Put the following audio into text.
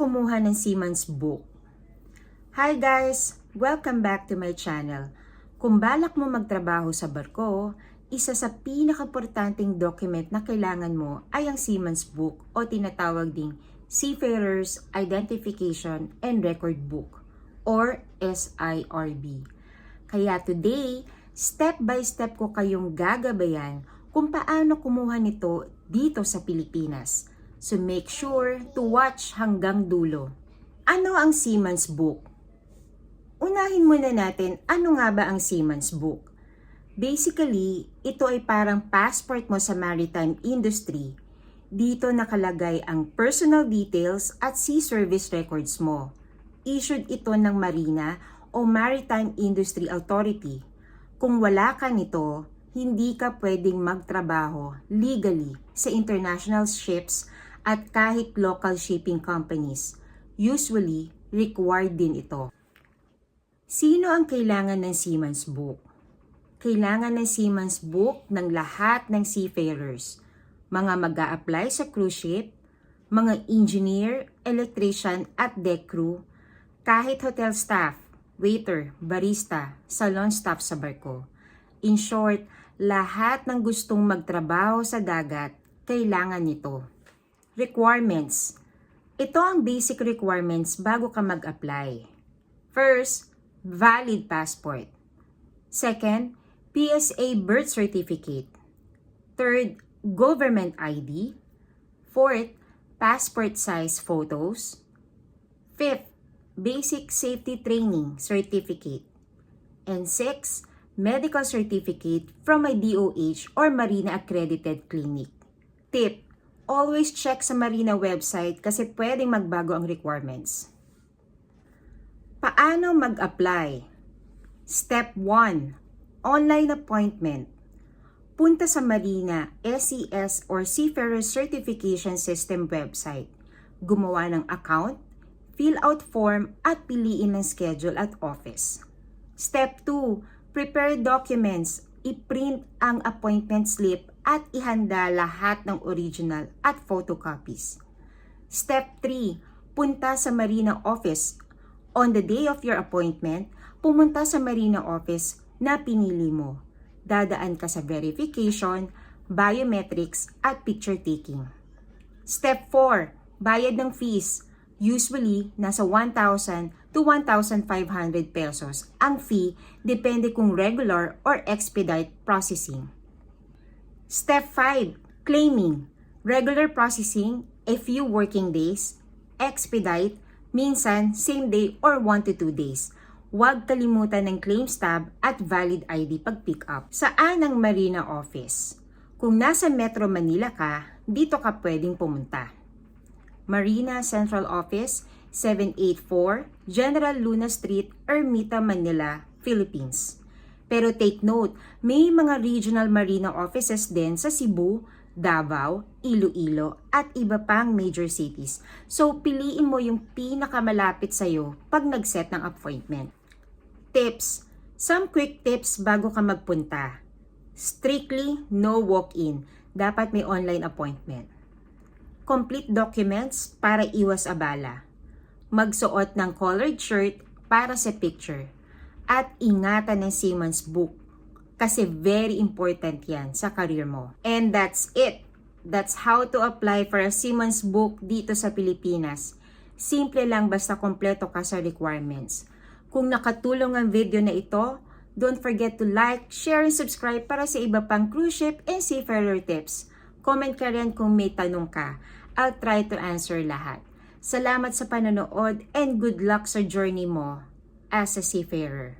kumuha ng Siemens book? Hi guys! Welcome back to my channel. Kung balak mo magtrabaho sa barko, isa sa pinakaportanteng document na kailangan mo ay ang Siemens Book o tinatawag ding Seafarer's Identification and Record Book or SIRB. Kaya today, step by step ko kayong gagabayan kung paano kumuha nito dito sa Pilipinas. So make sure to watch hanggang dulo. Ano ang Siemens Book? Unahin muna natin ano nga ba ang Siemens Book. Basically, ito ay parang passport mo sa maritime industry. Dito nakalagay ang personal details at sea service records mo. Issued ito ng Marina o Maritime Industry Authority. Kung wala ka nito, hindi ka pwedeng magtrabaho legally sa international ships at kahit local shipping companies. Usually, required din ito. Sino ang kailangan ng Siemens Book? Kailangan ng Siemens Book ng lahat ng seafarers, mga mag apply sa cruise ship, mga engineer, electrician at deck crew, kahit hotel staff, waiter, barista, salon staff sa barko. In short, lahat ng gustong magtrabaho sa dagat, kailangan nito. Requirements. Ito ang basic requirements bago ka mag-apply. First, valid passport. Second, PSA birth certificate. Third, government ID. Fourth, passport size photos. Fifth, basic safety training certificate. And six, medical certificate from a DOH or Marina accredited clinic. Tip, always check sa Marina website kasi pwedeng magbago ang requirements. Paano mag-apply? Step 1. Online appointment. Punta sa Marina SES or Seafarer Certification System website. Gumawa ng account, fill out form at piliin ng schedule at office. Step 2. Prepare documents. I-print ang appointment slip at ihanda lahat ng original at photocopies. Step 3. Punta sa Marina office On the day of your appointment, pumunta sa Marina office na pinili mo. Dadaan ka sa verification, biometrics, at picture taking. Step 4. Bayad ng fees. Usually, nasa 1,000 to 1,500 pesos. Ang fee, depende kung regular or expedite processing. Step 5. Claiming. Regular processing, a few working days. Expedite, minsan same day or 1 to 2 days. Huwag kalimutan ng claims tab at valid ID pag pick up. Saan ang Marina office? Kung nasa Metro Manila ka, dito ka pwedeng pumunta. Marina Central Office, 784 General Luna Street, Ermita, Manila, Philippines. Pero take note, may mga regional marina offices din sa Cebu, Davao, Iloilo at iba pang major cities. So piliin mo yung pinakamalapit sa iyo pag nag-set ng appointment. Tips. Some quick tips bago ka magpunta. Strictly no walk-in. Dapat may online appointment. Complete documents para iwas abala. Magsuot ng colored shirt para sa picture. At ingatan ng Siemens book kasi very important yan sa career mo. And that's it. That's how to apply for a Siemens book dito sa Pilipinas. Simple lang basta kompleto ka sa requirements. Kung nakatulong ang video na ito, don't forget to like, share, and subscribe para sa iba pang cruise ship and seafarer tips. Comment ka rin kung may tanong ka. I'll try to answer lahat. Salamat sa panonood and good luck sa journey mo as a seafarer.